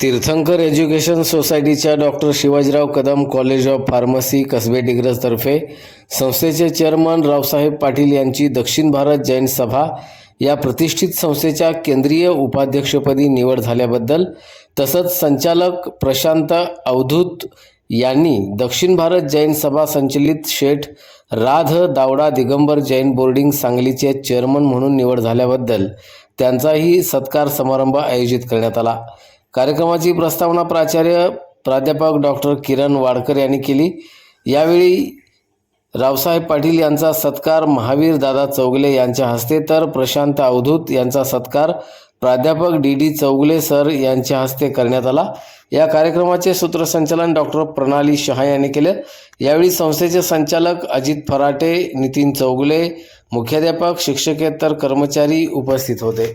तीर्थंकर एज्युकेशन सोसायटीच्या doctor Shivajirao Kadam college of pharmacy Kasabe डिग्रजतर्फे संस्थेचे चेअरमन रावसाहेब पाटील यांची दक्षिण भारत जैन सभा या प्रतिष्ठित संस्थेच्या केंद्रीय उपाध्यक्षपदी निवड झाल्याबद्दल तसंच संचालक प्रशांत अवधूत यांनी दक्षिण भारत जैन सभा संचलित शेठ राध दावडा दिगंबर जैन बोर्डिंग सांगलीचे चेअरमन म्हणून निवड झाल्याबद्दल त्यांचाही सत्कार समारंभ आयोजित करण्यात आला. कार्यक्रमाची प्रस्तावना प्राचार्य प्राध्यापक डॉक्टर किरण वाडकर यांनी केली. यावेळी रावसाहेब पाटील यांचा सत्कार महावीर दादा चौगले यांच्या हस्ते तर प्रशांत अवधूत यांचा सत्कार प्राध्यापक डी डी चौगले सर यांच्या हस्ते करण्यात आला. या कार्यक्रमाचे सूत्रसंचालन डॉक्टर प्रणाली शहा यांनी केले. यावेळी संस्थेचे संचालक अजित फराटे नितीन चौगुले मुख्याध्यापक शिक्षकेतर कर्मचारी उपस्थित होते.